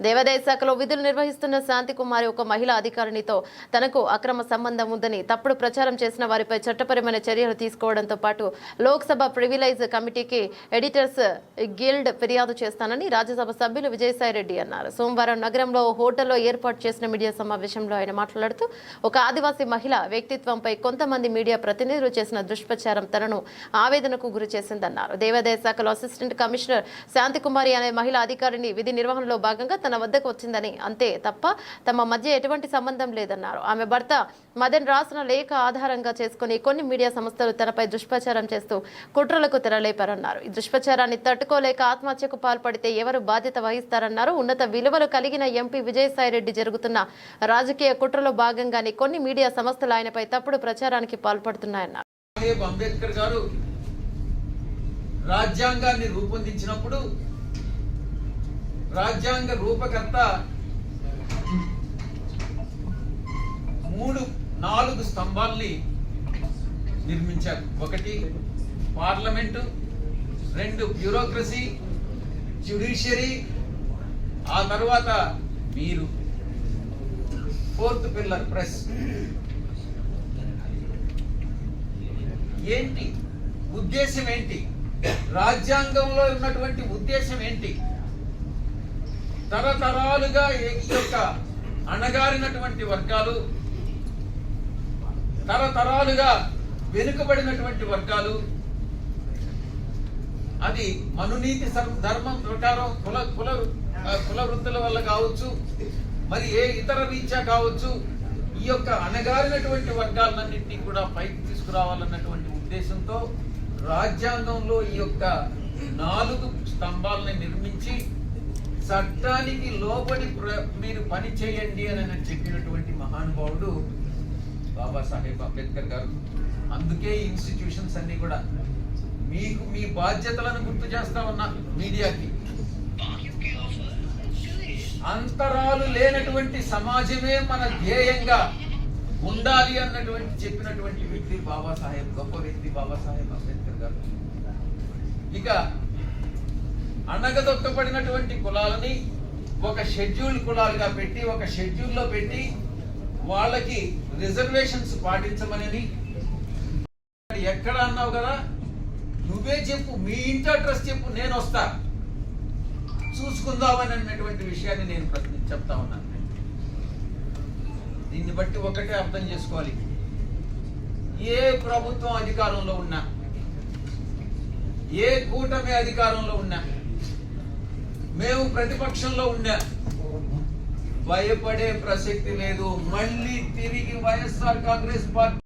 దేవాదాయ శాఖలో విధులు నిర్వహిస్తున్న శాంతికుమారి ఒక మహిళా అధికారినితో తనకు అక్రమ సంబంధం ఉందని తప్పుడు ప్రచారం చేసిన వారిపై చట్టపరమైన చర్యలు తీసుకోవడంతో పాటు లోక్సభ ప్రివిలైజ్ కమిటీకి ఎడిటర్స్ గిల్డ్ ఫిర్యాదు చేస్తానని రాజ్యసభ సభ్యులు విజయసాయిరెడ్డి అన్నారు. సోమవారం నగరంలో హోటల్లో ఏర్పాటు చేసిన మీడియా సమావేశంలో ఆయన మాట్లాడుతూ ఒక ఆదివాసీ మహిళ వ్యక్తిత్వంపై కొంతమంది మీడియా ప్రతినిధులు చేసిన దుష్ప్రచారం తనను ఆవేదనకు గురి చేసిందన్నారు. దేవాదాయ శాఖలో అసిస్టెంట్ కమిషనర్ శాంతికుమారి అనే మహిళా అధికారిని విధి నిర్వహణలో భాగంగా తన వద్దకు వచ్చిందని. అంతే తప్ప తమ మధ్య ఎటువంటి సంబంధం లేదన్నారు. ఆమె భర్త మదన్ రాసిన లేఖ ఆధారంగా చేసుకుని కొన్ని మీడియా సంస్థలు తనపై దుష్ప్రచారం చేస్తూ కుట్రలకు తెరలేపారన్నారు. ఈ దుష్ప్రచారాన్ని తట్టుకోలేక ఆత్మహత్యకు పాల్పడితే ఎవరు బాధ్యత వహిస్తారన్నారు. ఉన్నత విలువలు కలిగిన ఎంపీ విజయసాయిరెడ్డి జరుగుతున్న రాజకీయ కుట్రలో భాగంగానే కొన్ని మీడియా సంస్థలు ఆయనపై తప్పుడు ప్రచారానికి పాల్పడుతున్నాయన్నారు. అంబేద్కర్ గారు రాజ్యాంగాన్ని రూపొందించినప్పుడు రాజ్యాంగ రూపకర్త మూడు నాలుగు స్తంభాల్ని నిర్మించారు. ఒకటి పార్లమెంటు రెండు బ్యూరోక్రసీ జ్యుడిషియరీ ఆ తర్వాత మీరు. Fourth pillar press. ఏంటి? ఉద్దేశం ఏంటి? రాజ్యాంగంలో ఉన్నటువంటి ఉద్దేశం ఏంటి? తరతరాలుగా ఈ యొక్క అణగారినటువంటి వర్గాలు తరతరాలుగా వెనుకబడినటువంటి వర్గాలు అది మనునీతి ధర్మం ప్రకారం కుల కుల కుల వృత్తుల వల్ల కావచ్చు మరి ఏ ఇతర రీత్యా కావచ్చు ఈ యొక్క అణగారినటువంటి వర్గాలన్నింటినీ కూడా పైకి తీసుకురావాలన్నటువంటి ఉద్దేశంతో రాజ్యాంగంలో ఈ యొక్క నాలుగు స్తంభాలని నిర్మించి చట్టానికి లోబడి ప్ర- మీరు పని చేయండి అని చెప్పినటువంటి మహానుభావుడు బాబాసాహెబ్ అంబేద్కర్ గారు. అందుకే ఈ ఇన్స్టిట్యూషన్స్ అన్ని కూడా మీకు మీ బాధ్యతలను గుర్తు చేస్తా ఉన్నా మీడియాకి. అంతరాలు లేనటువంటి సమాజమే మన ధ్యేయంగా ఉండాలి అన్నటువంటి చెప్పినటువంటి వ్యక్తి బాబాసాహెబ్ గొప్ప వ్యక్తి బాబాసాహెబ్ అంబేద్కర్ గారు. ఇక అణగదొక్కబడినటువంటి కులాలని ఒక షెడ్యూల్ కులాలుగా పెట్టి ఒక షెడ్యూల్లో పెట్టి వాళ్ళకి రిజర్వేషన్స్ పాటించమని ఎక్కడ అన్నావు కదా? నువ్వే చెప్పు మీ ఇంటి అడ్రస్ చెప్పు నేను వస్తా. చూసుకుందామని అన్నటువంటి విషయాన్ని నేను చెప్తా ఉన్నాను. దీన్ని బట్టి ఒకటే అర్థం చేసుకోవాలి. ఏ ప్రభుత్వం అధికారంలో ఉన్నా ఏ కూటమి అధికారంలో ఉన్నా మేము ప్రతిపక్షంలో ఉన్నా భయపడే ప్రసక్తి లేదు. మళ్ళీ తిరిగి వైఎస్ఆర్ కాంగ్రెస్ పార్టీ